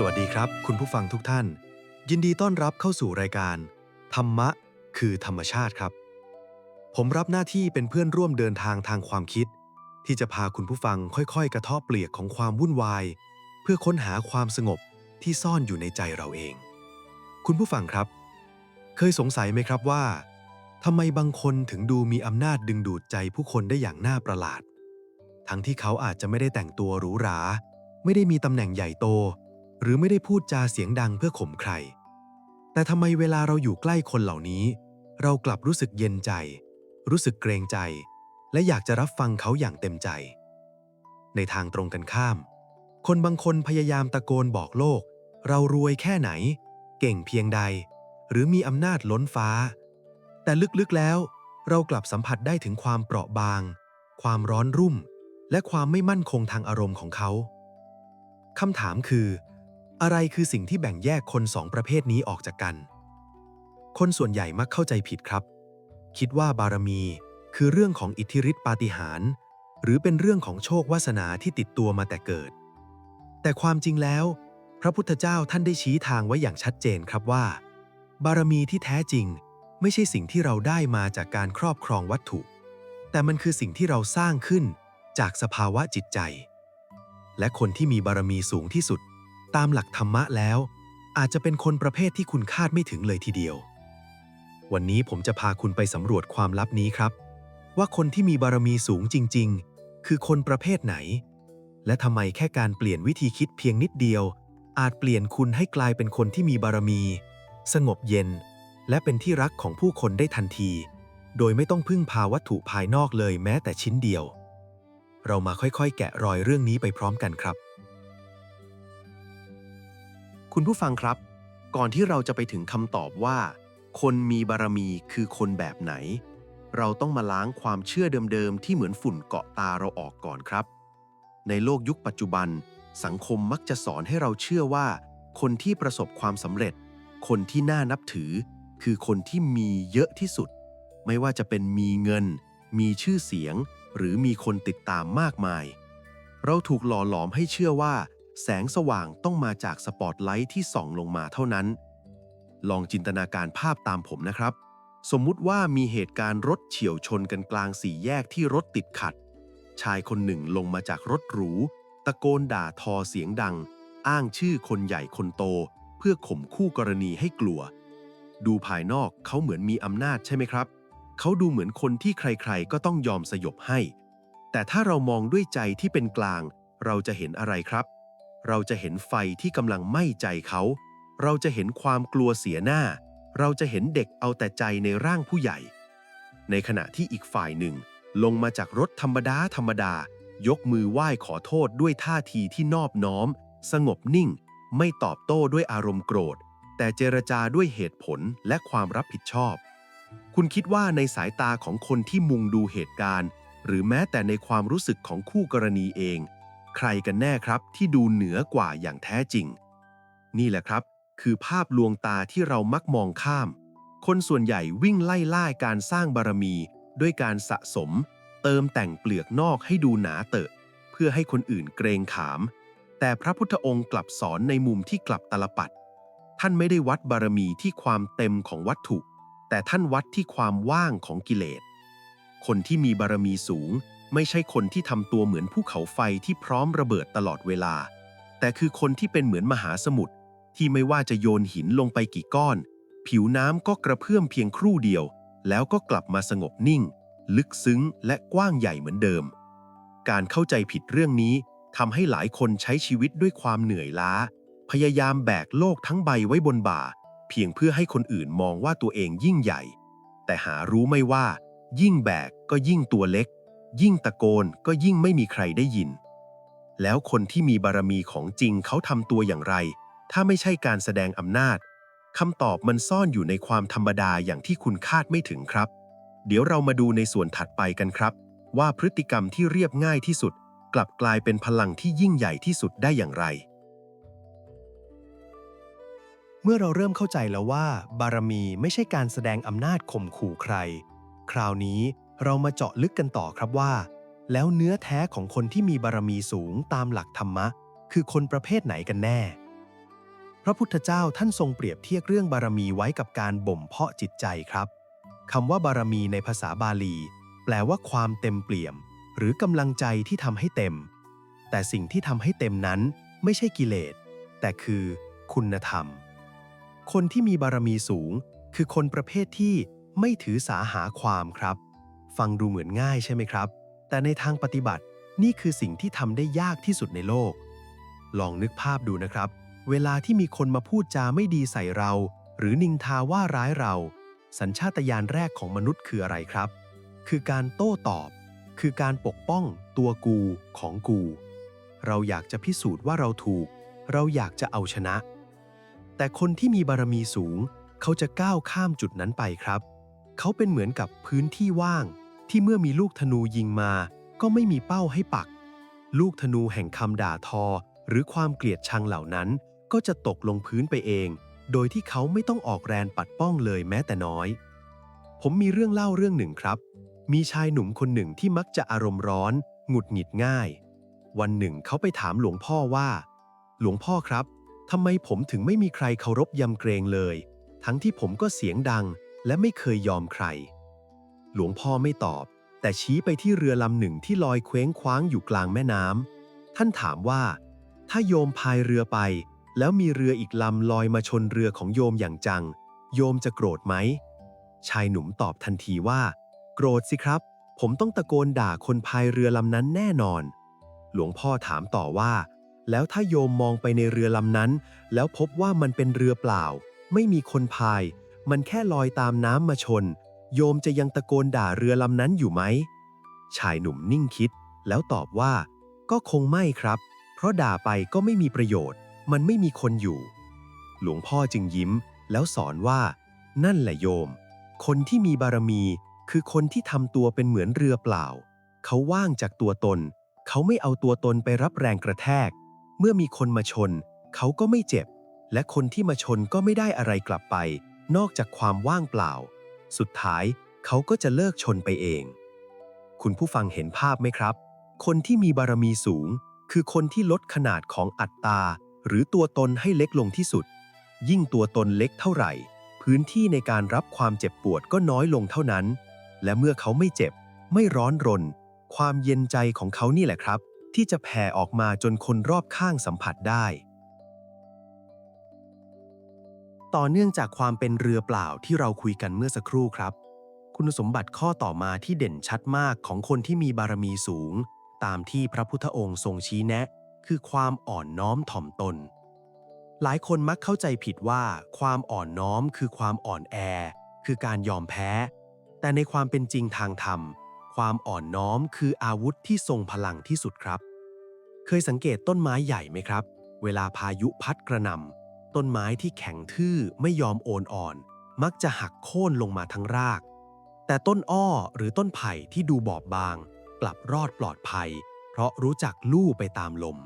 สวัสดีครับ คุณผู้ฟังทุกท่าน ยินดีต้อนรับเข้าสู่รายการ ธรรมะ คือธรรมชาติครับ ผมรับหน้าที่เป็นเพื่อนร่วมเดินทางทางความคิด ที่จะพาคุณผู้ฟังค่อยๆ กระทาะเปลือกของความวุ่นวาย เพื่อค้นหาความสงบที่ซ่อนอยู่ในใจเราเอง คุณผู้ฟังครับ เคยสงสัยไหมครับว่าทำไมบางคนถึงดูมีอำนาจดึงดูดใจผู้คนได้อย่างน่าประหลาด ทั้งที่เขาอาจจะไม่ได้แต่งตัวหรูหรา ไม่ได้มีตำแหน่งใหญ่โต หรือไม่ได้พูดจาเสียงดังเพื่อข่มใคร แต่ทำไมเวลาเราอยู่ใกล้คนเหล่านี้ เรากลับรู้สึกเย็นใจ รู้สึกเกรงใจ และอยากจะรับฟังเขาอย่างเต็มใจ ในทางตรงกันข้าม คนบางคนพยายามตะโกนบอกโลก เรารวยแค่ไหน เก่งเพียงใด หรือมีอำนาจล้นฟ้า แต่ลึกๆแล้ว เรากลับสัมผัสได้ถึงความเปราะบาง ความร้อนรุ่ม และความไม่มั่นคงทางอารมณ์ของเขาคำถามคือ อะไรคือสิ่งที่แบ่งแยกคนสองประเภทนี้ออกจากกัน คนส่วนใหญ่มักเข้าใจผิดครับ คิดว่าบารมี คือเรื่องของอิทธิฤทธิปาฏิหาริย์หรือเป็นเรื่องของโชควาสนาที่ติดตัวมาแต่เกิด แต่ความจริงแล้ว พระพุทธเจ้าท่านได้ชี้ทางไว้อย่างชัดเจนครับว่า บารมีที่แท้จริง ไม่ใช่สิ่งที่เราได้มาจากการครอบครองวัตถุ แต่มันคือสิ่งที่เราสร้างขึ้นจากสภาวะจิตใจ และคนที่มีบารมีสูงที่สุด ตามหลักธรรมะแล้ว อาจจะเป็นคนประเภทที่คุณคาดไม่ถึงเลยทีเดียว วันนี้ผมจะพาคุณไปสำรวจความลับนี้ครับ ว่าคนที่มีบารมีสูงจริง ๆ คือคนประเภทไหน และทำไมแค่การเปลี่ยนวิธีคิดเพียงนิดเดียว อาจเปลี่ยนคุณให้กลายเป็นคนที่มีบารมี สงบเย็น และเป็นที่รักของผู้คนได้ทันที โดยไม่ต้องพึ่งพาวัตถุภายนอกเลยแม้แต่ชิ้นเดียว เรามาค่อยๆ แกะรอยเรื่องนี้ไปพร้อมกันครับ คุณผู้ฟังครับ ก่อนที่เราจะไปถึงคำตอบว่า คนมีบารมีคือคนแบบไหน เราต้องมาล้างความเชื่อเดิมๆ ที่เหมือนฝุ่นเกาะตาเราออกก่อนครับ ในโลกยุคปัจจุบัน สังคมมักจะสอนให้เราเชื่อว่า คนที่ประสบความสำเร็จ คนที่น่านับถือ คือคนที่มีเยอะที่สุด ไม่ว่าจะเป็นมีเงิน มีชื่อเสียง หรือมีคนติดตามมากมาย เราถูกหล่อหลอมให้เชื่อว่า แสงสว่างต้องมาจากสปอตไลท์ที่ส่องลงมาเท่านั้น ลองจินตนาการภาพตามผมนะครับ สมมุติว่ามีเหตุการณ์รถเฉียวชนกันกลางสี่แยกที่รถติดขัด ชายคนหนึ่งลงมาจากรถหรู ตะโกนด่าทอเสียงดัง อ้างชื่อคนใหญ่คนโต เพื่อข่มคู่กรณีให้กลัว ดูภายนอกเขาเหมือนมีอำนาจใช่ไหมครับ เขาดูเหมือนคนที่ใครๆ ก็ต้องยอมสยบให้ แต่ถ้าเรามองด้วยใจที่เป็นกลาง เราจะเห็นอะไรครับ เราจะเห็นไฟที่กำลังไหม้ใจเขา เราจะเห็นความกลัวเสียหน้า เราจะเห็นเด็กเอาแต่ใจในร่างผู้ใหญ่ ในขณะที่อีกฝ่ายหนึ่ง ลงมาจากรถธรรมดาธรรมดา ยกมือไหว้ขอโทษด้วยท่าทีที่นอบน้อม สงบนิ่ง ไม่ตอบโต้ด้วยอารมณ์โกรธ แต่เจรจาด้วยเหตุผลและความรับผิดชอบ คุณคิดว่าในสายตาของคนที่มุงดูเหตุการณ์ หรือแม้แต่ในความรู้สึกของคู่กรณีเอง ใครกันแน่ครับที่ดูเหนือกว่าอย่างแท้จริง นี่แหละครับ คือภาพลวงตาที่เรามักมองข้าม คนส่วนใหญ่วิ่งไล่ล่าการสร้างบารมี ด้วยการสะสม เติมแต่งเปลือกนอกให้ดูหนาเตอะ เพื่อให้คนอื่นเกรงขาม แต่พระพุทธองค์กลับสอนในมุมที่กลับตลปัด ท่านไม่ได้วัดบารมีที่ความเต็มของวัตถุ แต่ท่านวัดที่ความว่างของกิเลส คนที่มีบารมีสูง ไม่ใช่คนที่ทำตัวเหมือนภูเขาไฟที่พร้อมระเบิดตลอดเวลา แต่คือคนที่เป็นเหมือนมหาสมุทรที่ไม่ว่าจะโยนหินลงไปกี่ก้อน ผิวน้ำก็กระเพื่อมเพียงครู่เดียว แล้วก็กลับมาสงบนิ่ง ลึกซึ้งและกว้างใหญ่เหมือนเดิม การเข้าใจผิดเรื่องนี้ทำให้หลายคนใช้ชีวิตด้วยความเหนื่อยล้า พยายามแบกโลกทั้งใบไว้บนบ่า เพียงเพื่อให้คนอื่นมองว่าตัวเองยิ่งใหญ่ แต่หารู้ไม่ว่า ยิ่งแบกก็ยิ่งตัวเล็ก ยิ่งตะโกนก็ยิ่งไม่มีใครได้ยิน แล้วคนที่มีบารมีของจริงเขาทำตัวอย่างไร ถ้าไม่ใช่การแสดงอำนาจคำตอบมันซ่อนอยู่ในความธรรมดาอย่างที่คุณคาดไม่ถึงครับ เดี๋ยวเรามาดูในส่วนถัดไปกันครับ ว่าพฤติกรรมที่เรียบง่ายที่สุด กลับกลายเป็นพลังที่ยิ่งใหญ่ที่สุดได้อย่างไร เมื่อเราเริ่มเข้าใจแล้วว่า บารมีไม่ใช่การแสดงอำนาจข่มขู่ใคร คราวนี้ เรามาเจาะลึกกันต่อครับว่า แล้วเนื้อแท้ของคนที่มีบารมีสูงตามหลักธรรมะ คือคนประเภทไหนกันแน่ พระพุทธเจ้าท่านทรงเปรียบเทียบเรื่องบารมีไว้กับการบ่มเพาะจิตใจครับคำว่าบารมีในภาษาบาลี แปลว่าความเต็มเปี่ยม หรือกำลังใจที่ทำให้เต็ม แต่สิ่งที่ทำให้เต็มนั้นไม่ใช่กิเลส แต่คือคุณธรรม คนที่มีบารมีสูง คือคนประเภทที่ไม่ถือสาหาความครับ ฟังดูเหมือนง่ายใช่ไหมครับ แต่ในทางปฏิบัตินี่คือสิ่งที่ทำได้ยากที่สุดในโลก ลองนึกภาพดูนะครับ เวลาที่มีคนมาพูดจาไม่ดีใส่เรา หรือนินทาว่าร้ายเรา สัญชาตญาณแรกของมนุษย์คืออะไรครับ คือการโต้ตอบ คือการปกป้อง ตัวกูของกู เราอยากจะพิสูจน์ว่าเราถูก เราอยากจะเอาชนะ แต่คนที่มีบารมีสูง เขาจะก้าวข้ามจุดนั้นไปครับ เขาเป็นเหมือนกับพื้นที่ว่าง ที่เมื่อมีลูกธนูยิงมา ก็ไม่มีเป้าให้ปัก ลูกธนูแห่งคำด่าทอ หรือความเกลียดชังเหล่านั้น ก็จะตกลงพื้นไปเอง โดยที่เขาไม่ต้องออกแรงปัดป้องเลยแม้แต่น้อย ผมมีเรื่องเล่าเรื่องหนึ่งครับ มีชายหนุ่มคนหนึ่งที่มักจะอารมณ์ร้อน หงุดหงิดง่าย วันหนึ่งเขาไปถามหลวงพ่อว่า หลวงพ่อครับทำไมผมถึงไม่มีใครเคารพยำเกรงเลย ทั้งที่ผมก็เสียงดังและไม่เคยยอมใคร หลวงพ่อไม่ตอบ แต่ชี้ไปที่เรือลำหนึ่งที่ลอยเคว้งคว้างอยู่กลางแม่น้ำท่านถามว่า ถ้าโยมพายเรือไป แล้วมีเรืออีกลำลอยมาชนเรือของโยมอย่างจัง โยมจะโกรธไหม ชายหนุ่มตอบทันทีว่า โกรธสิครับ ผมต้องตะโกนด่าคนพายเรือลำนั้นแน่นอน หลวงพ่อถามต่อว่า แล้วถ้าโยมมองไปในเรือลำนั้น แล้วพบว่ามันเป็นเรือเปล่า ไม่มีคนพาย มันแค่ลอยตามน้ำมาชน โยมจะยังตะโกนด่าเรือลำนั้นอยู่ไหม ชายหนุ่มนิ่งคิด แล้วตอบว่า ก็คงไม่ครับ เพราะด่าไปก็ไม่มีประโยชน์ มันไม่มีคนอยู่ หลวงพ่อจึงยิ้ม แล้วสอนว่า นั่นแหละโยม คนที่มีบารมี คือคนที่ทำตัวเป็นเหมือนเรือเปล่า เขาว่างจากตัวตน เขาไม่เอาตัวตนไปรับแรงกระแทก เมื่อมีคนมาชน เขาก็ไม่เจ็บ และคนที่มาชนก็ไม่ได้อะไรกลับไป นอกจากความว่างเปล่า สุดท้ายเขาก็จะเลิกชนไปเอง คุณผู้ฟังเห็นภาพไหมครับ คนที่มีบารมีสูง คือคนที่ลดขนาดของอัตตา หรือตัวตนให้เล็กลงที่สุด ยิ่งตัวตนเล็กเท่าไหร่ พื้นที่ในการรับความเจ็บปวดก็น้อยลงเท่านั้น และเมื่อเขาไม่เจ็บ ไม่ร้อนรน ความเย็นใจของเขานี่แหละครับ ที่จะแผ่ออกมาจนคนรอบข้างสัมผัสได้ ต่อเนื่องจากความเป็นเรือเปล่าที่เราคุยกันเมื่อสักครู่ครับ คุณสมบัติข้อต่อมาที่เด่นชัดมากของคนที่มีบารมีสูง ตามที่พระพุทธองค์ทรงชี้แนะ คือความอ่อนน้อมถ่อมตน หลายคนมักเข้าใจผิดว่า ความอ่อนน้อมคือความอ่อนแอ คือการยอมแพ้ แต่ในความเป็นจริงทางธรรม ความอ่อนน้อมคืออาวุธที่ทรงพลังที่สุดครับ เคยสังเกตต้นไม้ใหญ่ไหมครับ เวลาพายุพัดกระหน่ำ ต้นไม้ที่แข็งทื่อไม่ยอมโอนอ่อน มักจะหักโค่นลงมาทั้งราก แต่ต้นอ้อหรือต้นไผ่ที่ดูบอบบาง กลับรอดปลอดภัย เพราะรู้จักลู่ไปตามลม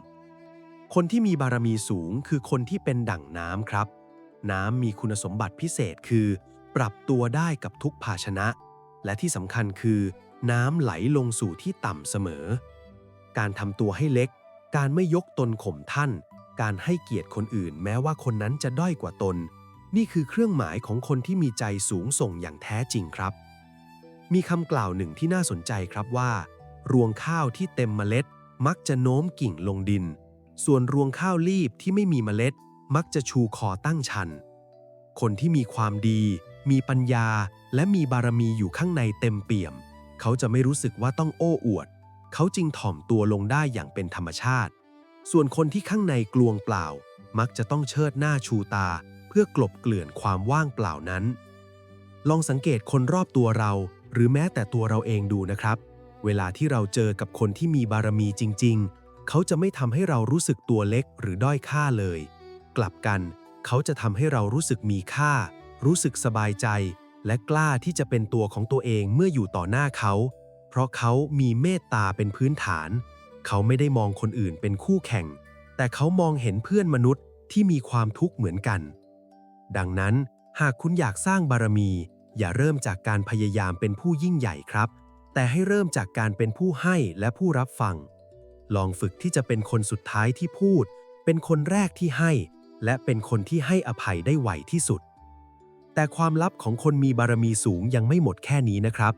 คนที่มีบารมีสูงคือคนที่เป็นดั่งน้ำครับ น้ำมีคุณสมบัติพิเศษคือ ปรับตัวได้กับทุกภาชนะ และที่สำคัญคือ น้ำไหลลงสู่ที่ต่ำเสมอ การทำตัวให้เล็ก การไม่ยกตนข่มท่าน การให้เกียรติคนอื่นแม้ว่าคนนั้นจะด้อยกว่าตน นี่คือเครื่องหมายของคนที่มีใจสูงส่งอย่างแท้จริงครับ มีคำกล่าวหนึ่งที่น่าสนใจครับว่า รวงข้าวที่เต็มเมล็ด มักจะโน้มกิ่งลงดิน ส่วนรวงข้าวรีบที่ไม่มีเมล็ด มักจะชูคอตั้งชัน คนที่มีความดี มีปัญญา และมีบารมีอยู่ข้างในเต็มเปี่ยม เขาจะไม่รู้สึกว่าต้องโอ้อวด เขาจึงถ่อมตัวลงได้อย่างเป็นธรรมชาติ ส่วนคนที่ข้างในกลวงเปล่า มักจะต้องเชิดหน้าชูตา เพื่อกลบเกลื่อนความว่างเปล่านั้น ลองสังเกตคนรอบตัวเรา หรือแม้แต่ตัวเราเองดูนะครับ เวลาที่เราเจอกับคนที่มีบารมีจริง ๆ เขาจะไม่ทำให้เรารู้สึกตัวเล็กหรือด้อยค่าเลย กลับกัน เขาจะทำให้เรารู้สึกมีค่า รู้สึกสบายใจ และกล้าที่จะเป็นตัวของตัวเองเมื่ออยู่ต่อหน้าเขา เพราะเขามีเมตตาเป็นพื้นฐาน เขาไม่ได้มองคนอื่นเป็นคู่แข่ง แต่เขามองเห็นเพื่อนมนุษย์ที่มีความทุกข์เหมือนกัน ดังนั้นหากคุณอยากสร้างบารมี อย่าเริ่มจากการพยายามเป็นผู้ยิ่งใหญ่ครับ แต่ให้เริ่มจากการเป็นผู้ให้และผู้รับฟัง ลองฝึกที่จะเป็นคนสุดท้ายที่พูด เป็นคนแรกที่ให้ และเป็นคนที่ให้อภัยได้ไวที่สุด แต่ความลับของคนมีบารมีสูงยังไม่หมดแค่นี้นะครับ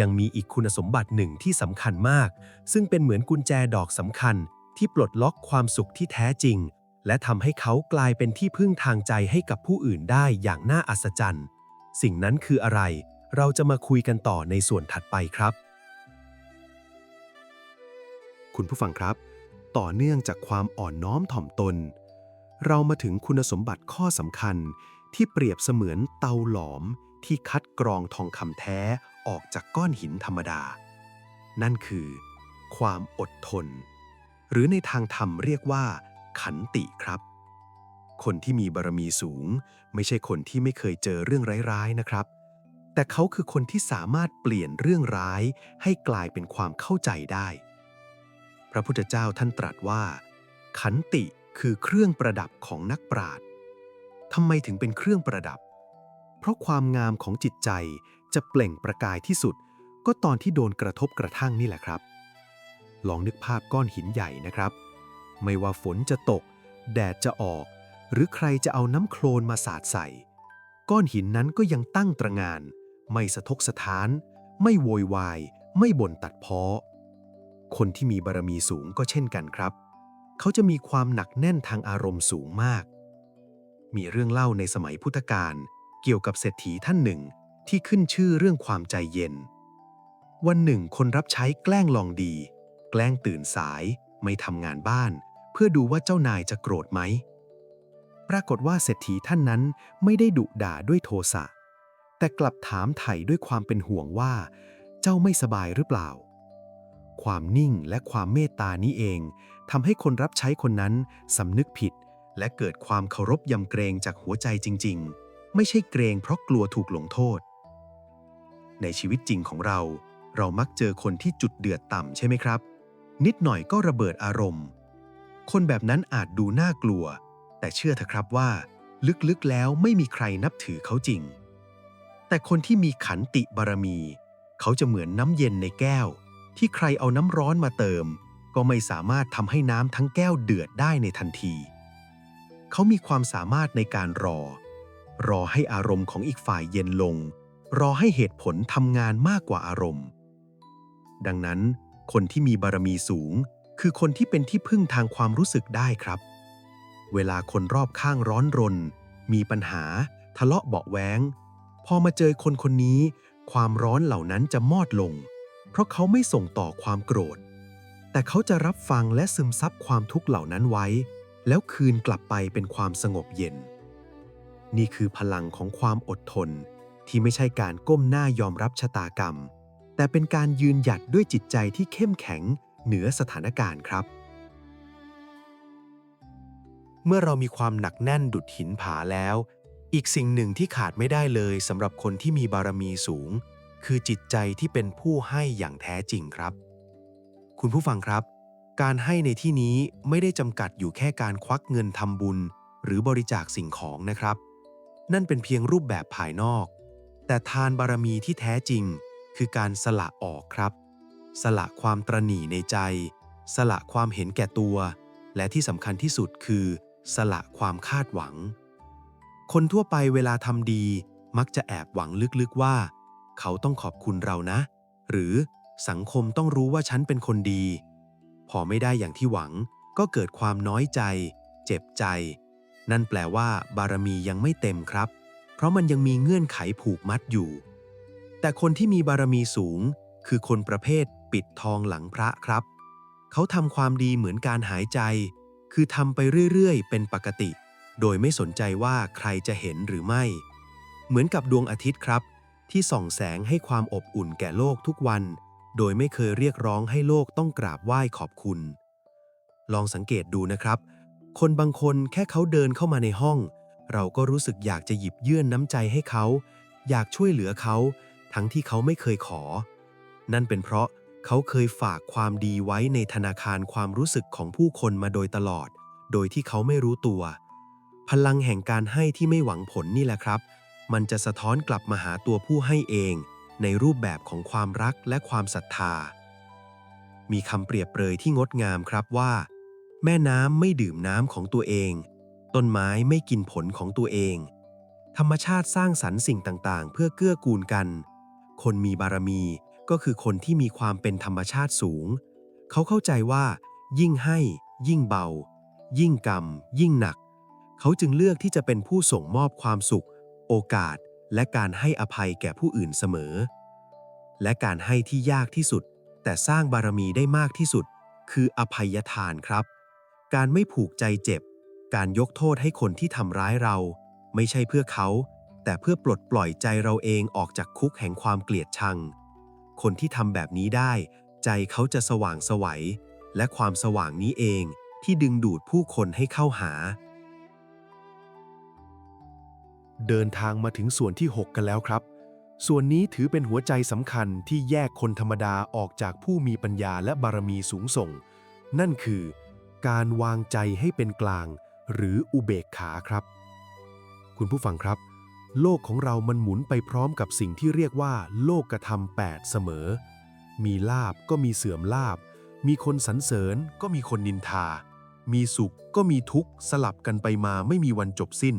ยังมีอีกคุณสมบัติหนึ่งที่สำคัญมาก ซึ่งเป็นเหมือนกุญแจดอกสำคัญ ที่ปลดล็อกความสุขที่แท้จริง และทำให้เขากลายเป็นที่พึ่งทางใจให้กับผู้อื่นได้อย่างน่าอัศจรรย์ สิ่งนั้นคืออะไร เราจะมาคุยกันต่อในส่วนถัดไปครับ คุณผู้ฟังครับ ต่อเนื่องจากความอ่อนน้อมถ่อมตน เรามาถึงคุณสมบัติข้อสำคัญที่เปรียบเสมือนเตาหลอมที่คัดกรองทองคำแท้ ออกจากก้อนหินธรรมดา นั่นคือ ความอดทน หรือในทางธรรมเรียกว่า ขันติครับ คนที่มีบารมีสูง ไม่ใช่คนที่ไม่เคยเจอเรื่องร้ายๆนะครับ แต่เขาคือคนที่สามารถเปลี่ยนเรื่องร้าย ให้กลายเป็นความเข้าใจได้ พระพุทธเจ้าท่านตรัสว่า ขันติคือเครื่องประดับของนักปราชญ์ทำไมถึงเป็นเครื่องประดับ เพราะความงามของจิตใจ จะเปล่งประกายที่สุด ก็ตอนที่โดนกระทบกระทั่งนี่แหละครับ ลองนึกภาพก้อนหินใหญ่นะครับ ไม่ว่าฝนจะตก แดดจะออก หรือใครจะเอาน้ำโคลนมาสาดใส่ ก้อนหินนั้นก็ยังตั้งตระงาน ไม่สะทกสะท้าน ไม่โวยวาย ไม่บ่นตัดเพ้อ คนที่มีบารมีสูงก็เช่นกันครับ เขาจะมีความหนักแน่นทางอารมณ์สูงมาก มีเรื่องเล่าในสมัยพุทธกาลเกี่ยวกับเศรษฐีท่านหนึ่ง ที่ขึ้นชื่อเรื่องความใจเย็น วันหนึ่งคนรับใช้แกล้งลองดี แกล้งตื่นสาย ไม่ทำงานบ้าน เพื่อดูว่าเจ้านายจะโกรธไหม ปรากฏว่าเศรษฐีท่านนั้นไม่ได้ดุด่าด้วยโทสะ แต่กลับถามไถ่ด้วยความเป็นห่วงว่า เจ้าไม่สบายหรือเปล่า ความนิ่งและความเมตตานี้เองทำให้คนรับใช้คนนั้นสำนึกผิด และเกิดความเคารพยำเกรงจากหัวใจจริง ๆ ไม่ใช่เกรงเพราะกลัวถูกลงโทษ ในชีวิตจริงของเรา เรามักเจอคนที่จุดเดือดต่ำใช่ไหมครับ นิดหน่อยก็ระเบิดอารมณ์ คนแบบนั้นอาจดูน่ากลัว แต่เชื่อเถอะครับว่า ลึกๆแล้วไม่มีใครนับถือเขาจริง แต่คนที่มีขันติบารมี เขาจะเหมือนน้ำเย็นในแก้ว ที่ใครเอาน้ำร้อนมาเติม ก็ไม่สามารถทำให้น้ำทั้งแก้วเดือดได้ในทันที เขามีความสามารถในการรอ รอให้อารมณ์ของอีกฝ่ายเย็นลง รอให้เหตุผลทำงานมากกว่าอารมณ์ ดังนั้น คนที่มีบารมีสูง คือคนที่เป็นที่พึ่งทางความรู้สึกได้ครับ เวลาคนรอบข้างร้อนรน มีปัญหา ทะเลาะเบาะแว้งพอมาเจอคนคนนี้ ความร้อนเหล่านั้นจะมอดลง เพราะเขาไม่ส่งต่อความโกรธ แต่เขาจะรับฟังและซึมซับความทุกข์เหล่านั้นไว้ แล้วคืนกลับไปเป็นความสงบเย็น นี่คือพลังของความอดทน ที่ไม่ใช่การก้มหน้ายอมรับชะตากรรม แต่เป็นการยืนหยัดด้วยจิตใจที่เข้มแข็งเหนือสถานการณ์ครับ เมื่อเรามีความหนักแน่นดุดหินผาแล้ว อีกสิ่งหนึ่งที่ขาดไม่ได้เลยสำหรับคนที่มีบารมีสูง คือจิตใจที่เป็นผู้ให้อย่างแท้จริงครับ คุณผู้ฟังครับ การให้ในที่นี้ไม่ได้จำกัดอยู่แค่การควักเงินทำบุญ หรือบริจาคสิ่งของนะครับ นั่นเป็นเพียงรูปแบบภายนอก แต่ทานบารมีที่แท้จริง คือการสละออกครับ สละความตรณีในใจ สละความเห็นแก่ตัว และที่สำคัญที่สุดคือ สละความคาดหวัง คนทั่วไปเวลาทำดี มักจะแอบหวังลึกๆว่า เขาต้องขอบคุณเรานะ หรือสังคมต้องรู้ว่าฉันเป็นคนดี พอไม่ได้อย่างที่หวังก็เกิดความน้อยใจ เจ็บใจ นั่นแปลว่า บารมียังไม่เต็มครับ เพราะมันยังมีเงื่อนไขผูกมัดอยู่ แต่คนที่มีบารมีสูง คือคนประเภทปิดทองหลังพระครับ เขาทำความดีเหมือนการหายใจ คือทำไปเรื่อยๆ เป็นปกติ โดยไม่สนใจว่าใครจะเห็นหรือไม่ เหมือนกับดวงอาทิตย์ครับ ที่ส่องแสงให้ความอบอุ่นแก่โลกทุกวัน โดยไม่เคยเรียกร้องให้โลกต้องกราบไหว้ขอบคุณ ลองสังเกตดูนะครับ คนบางคนแค่เขาเดินเข้ามาในห้อง เราก็รู้สึกอยากจะหยิบยื่นน้ำใจให้เขา อยากช่วยเหลือเขา ทั้งที่เขาไม่เคยขอ นั่นเป็นเพราะเขาเคยฝากความดีไว้ในธนาคารความรู้สึกของผู้คนมาโดยตลอด โดยที่เขาไม่รู้ตัว พลังแห่งการให้ที่ไม่หวังผลนี่แหละครับ มันจะสะท้อนกลับมาหาตัวผู้ให้เอง ในรูปแบบของความรักและความศรัทธา มีคำเปรียบเปรยที่งดงามครับว่า แม่น้ำไม่ดื่มน้ำของตัวเอง ต้นไม้ไม่กินผลของตัวเอง ธรรมชาติสร้างสรรค์สิ่งต่างๆ เพื่อเกื้อกูลกัน คนมีบารมีก็คือคนที่มีความเป็นธรรมชาติสูง เขาเข้าใจว่า ยิ่งให้ ยิ่งเบา ยิ่งกรรม ยิ่งหนัก เขาจึงเลือกที่จะเป็นผู้ส่งมอบความสุข โอกาส และการให้อภัยแก่ผู้อื่นเสมอ และการให้ที่ยากที่สุด แต่สร้างบารมีได้มากที่สุด คืออภัยทานครับ การไม่ผูกใจเจ็บ การยกโทษให้คนที่ทำร้ายเรา ไม่ใช่เพื่อเขา แต่เพื่อปลดปล่อยใจเราเองออกจากคุกแห่งความเกลียดชัง คนที่ทำแบบนี้ได้ ใจเขาจะสว่างไสวัย และความสว่างนี้เองที่ดึงดูดผู้คนให้เข้าหา เดินทางมาถึงส่วนที่ 6 กันแล้วครับ ส่วนนี้ถือเป็นหัวใจสำคัญที่แยกคนธรรมดาออกจากผู้มีปัญญาและบารมีสูงส่ง นั่นคือ การวางใจให้เป็นกลาง หรืออุเบกขาครับ คุณผู้ฟังครับ โลกของเรามันหมุนไปพร้อมกับสิ่งที่เรียกว่า โลกกระทำแปดเสมอ มีลาบก็มีเสื่อมลาบ มีคนสรรเสริญก็มีคนนินทา มีสุขก็มีทุกข์สลับกันไปมาไม่มีวันจบสิ้น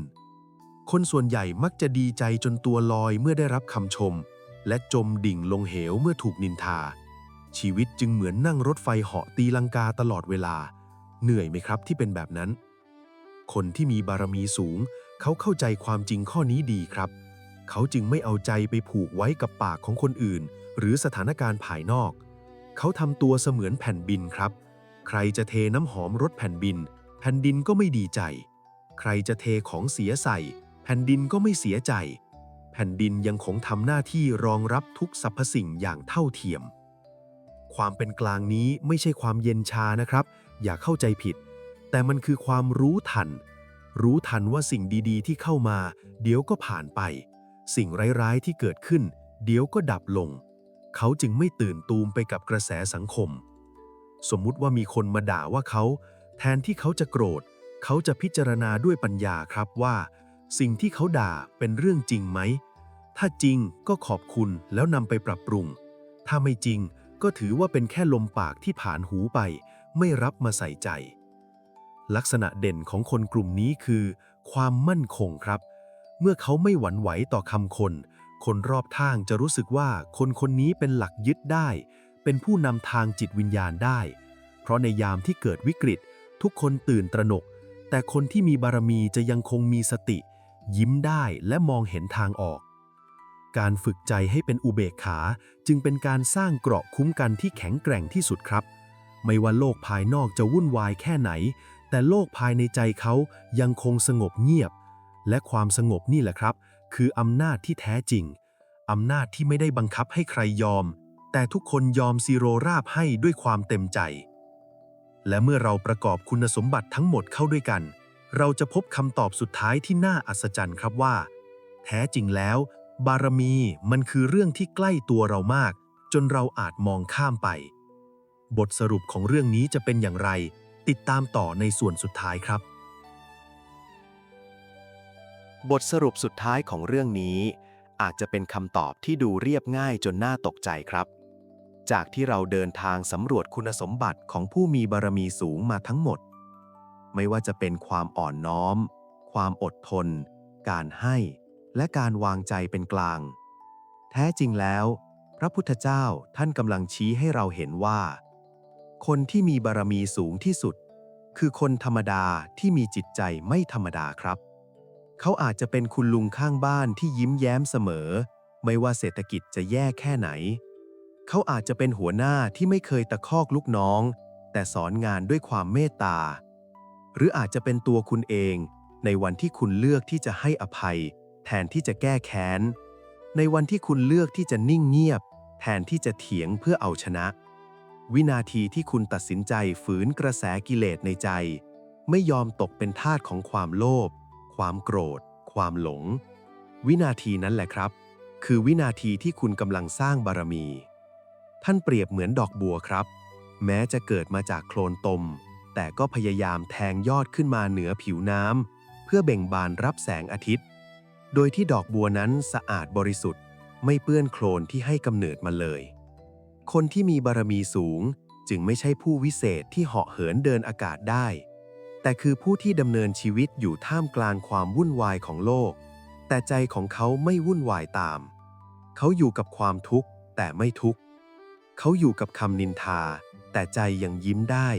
คนส่วนใหญ่มักจะดีใจจนตัวลอยเมื่อได้รับคำชม และจมดิ่งลงเหวเมื่อถูกนินทา ชีวิตจึงเหมือนนั่งรถไฟเหาะตีลังกาตลอดเวลา เหนื่อยไหมครับที่เป็นแบบนั้น คนที่มีบารมีสูง เขาเข้าใจความจริงข้อนี้ดีครับ เขาจึงไม่เอาใจไปผูกไว้กับปากของคนอื่น หรือสถานการณ์ภายนอก เขาทำตัวเสมือนแผ่นบินครับ ใครจะเทน้ำหอมรถแผ่นบิน แผ่นดินก็ไม่ดีใจ ใครจะเทของเสียใส่ แผ่นดินก็ไม่เสียใจ แผ่นดินยังคงทำหน้าที่รองรับทุกสรรพสิ่งอย่างเท่าเทียม ความเป็นกลางนี้ไม่ใช่ความเย็นชานะครับ อย่าเข้าใจผิด แต่มันคือความรู้ทัน รู้ทันว่าสิ่งดีๆ ที่เข้ามา เดี๋ยวก็ผ่านไป สิ่งร้ายๆที่เกิดขึ้น เดี๋ยวก็ดับลง เขาจึงไม่ตื่นตูมไปกับกระแสสังคม สมมุติว่ามีคนมาด่าว่าเขา แทนที่เขาจะโกรธ เขาจะพิจารณาด้วยปัญญาครับว่า สิ่งที่เขาด่าเป็นเรื่องจริงไหม ถ้าจริงก็ขอบคุณแล้วนำไปปรับปรุง ถ้าไม่จริงก็ถือว่าเป็นแค่ลมปากที่ผ่านหูไป ไม่รับมาใส่ใจ ลักษณะเด่นของคนกลุ่มนี้คือ ความมั่นคงครับ เมื่อเขาไม่หวั่นไหวต่อคำคน คนรอบข้างจะรู้สึกว่าคนคนนี้เป็นหลักยึดได้ เป็นผู้นำทางจิตวิญญาณได้ เพราะในยามที่เกิดวิกฤต ทุกคนตื่นตระหนก แต่คนที่มีบารมีจะยังคงมีสติ ยิ้มได้และมองเห็นทางออก การฝึกใจให้เป็นอุเบกขาจึงเป็นการสร้างเกราะคุ้มกันที่แข็งแกร่งที่สุดครับ ไม่ว่าโลกภายนอกจะวุ่นวายแค่ไหน แต่โลกภายในใจเขายังคงสงบเงียบ และความสงบนี่แหละครับ คืออำนาจที่แท้จริง อำนาจที่ไม่ได้บังคับให้ใครยอม แต่ทุกคนยอมซีโรราบให้ด้วยความเต็มใจ และเมื่อเราประกอบคุณสมบัติทั้งหมดเข้าด้วยกัน เราจะพบคำตอบสุดท้ายที่น่าอัศจรรย์ครับว่า แท้จริงแล้ว บารมีมันคือเรื่องที่ใกล้ตัวเรามาก จนเราอาจมองข้ามไป บทสรุปของเรื่องนี้จะเป็นอย่างไร ติดตามต่อในส่วนสุดท้ายครับ บทสรุปสุดท้ายของเรื่องนี้ อาจจะเป็นคำตอบที่ดูเรียบง่ายจนน่าตกใจครับ จากที่เราเดินทางสำรวจคุณสมบัติของผู้มีบารมีสูงมาทั้งหมด ไม่ว่าจะเป็นความอ่อนน้อม ความอดทน การให้ และการวางใจเป็นกลาง แท้จริงแล้ว พระพุทธเจ้าท่านกำลังชี้ให้เราเห็นว่า คนที่มีบารมีสูงที่สุด คือคนธรรมดาที่มีจิตใจไม่ธรรมดาครับ เขาอาจจะเป็นคุณลุงข้างบ้านที่ยิ้มแย้มเสมอ ไม่ว่าเศรษฐกิจจะแย่แค่ไหน เขาอาจจะเป็นหัวหน้าที่ไม่เคยตะคอกลูกน้อง แต่สอนงานด้วยความเมตตา หรืออาจจะเป็นตัวคุณเองในวันที่คุณเลือกที่จะให้อภัย แทนที่จะแก้แค้น ในวันที่คุณเลือกที่จะนิ่งเงียบ แทนที่จะเถียงเพื่อเอาชนะ วินาทีที่คุณตัดสินใจฝืนกระแสกิเลสในใจ ไม่ยอมตกเป็นทาสของความโลภ ความโกรธ ความหลง วินาทีนั้นแหละครับ คือวินาทีที่คุณกำลังสร้างบารมี ท่านเปรียบเหมือนดอกบัวครับ แม้จะเกิดมาจากโคลนตม แต่ก็พยายามแทงยอดขึ้นมาเหนือผิวน้ำเพื่อเบ่งบานรับแสงอาทิตย์ โดยที่ดอกบัวนั้นสะอาดบริสุทธิ์ ไม่เปื้อนโคลนที่ให้กำเนิดมาเลย คนที่มีบารมีสูงจึงไม่ใช่ผู้วิเศษที่เหาะเหินเดินอากาศได้ แต่คือผู้ที่ดำเนินชีวิตอยู่ท่ามกลางความวุ่นวายของโลก แต่ใจของเขาไม่วุ่นวายตาม เขาอยู่กับความทุกข์แต่ไม่ทุกข์ เขาอยู่กับคำนินทา แต่ใจยังยิ้มได้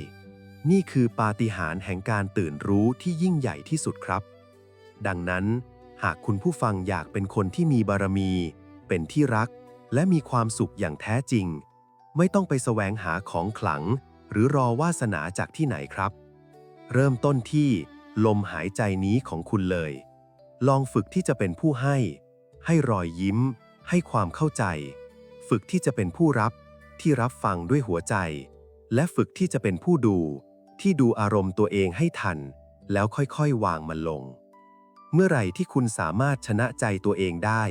นี่คือปาฏิหาริย์แห่งการตื่นรู้ที่ยิ่งใหญ่ที่สุดครับ ดังนั้น หากคุณผู้ฟังอยากเป็นคนที่มีบารมี เป็นที่รัก และมีความสุขอย่างแท้จริง ไม่ต้องไปแสวงหาของขลัง หรือรอวาสนาจากที่ไหนครับ เริ่มต้นที่ลมหายใจนี้ของคุณเลย ลองฝึกที่จะเป็นผู้ให้ ให้รอยยิ้ม ให้ความเข้าใจ ฝึกที่จะเป็นผู้รับ ที่รับฟังด้วยหัวใจ และฝึกที่จะเป็นผู้ดู ที่ดูอารมณ์ตัวเองให้ทัน แล้วค่อยๆ วางมันลง เมื่อไหร่ที่คุณสามารถชนะใจตัวเองได้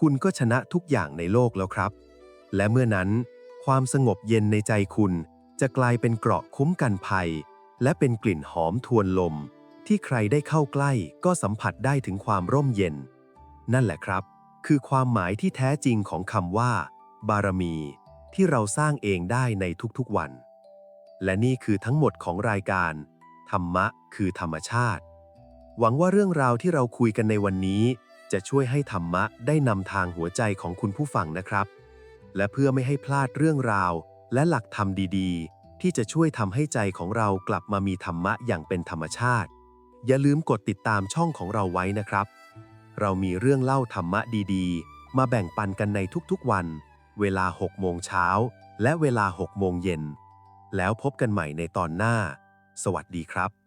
คุณก็ชนะทุกอย่างในโลกแล้วครับ และเมื่อนั้น ความสงบเย็นในใจคุณ จะกลายเป็นเกราะคุ้มกันภัย และเป็นกลิ่นหอมทวนลม ที่ใครได้เข้าใกล้ก็สัมผัสได้ถึงความร่มเย็น นั่นแหละครับ คือความหมายที่แท้จริงของคำว่า บารมี ที่เราสร้างเองได้ในทุกๆวัน และนี่คือทั้งหมดของรายการ ธรรมะคือธรรมชาติ หวังว่าเรื่องราวที่เราคุยกันในวันนี้ จะช่วยให้ธรรมะได้นำทางหัวใจของคุณผู้ฟังนะครับ และเพื่อไม่ให้พลาดเรื่องราว และหลักธรรมดีๆ ที่จะช่วยทำให้ใจของเรากลับมามีธรรมะอย่างเป็นธรรมชาติ อย่าลืมกดติดตามช่องของเราไว้นะครับ เรามีเรื่องเล่าธรรมะดีๆ มาแบ่งปันกันในทุกๆวัน เวลา 6 โมงเช้า และเวลา 6 โมงเย็น แล้วพบกันใหม่ในตอนหน้า สวัสดีครับ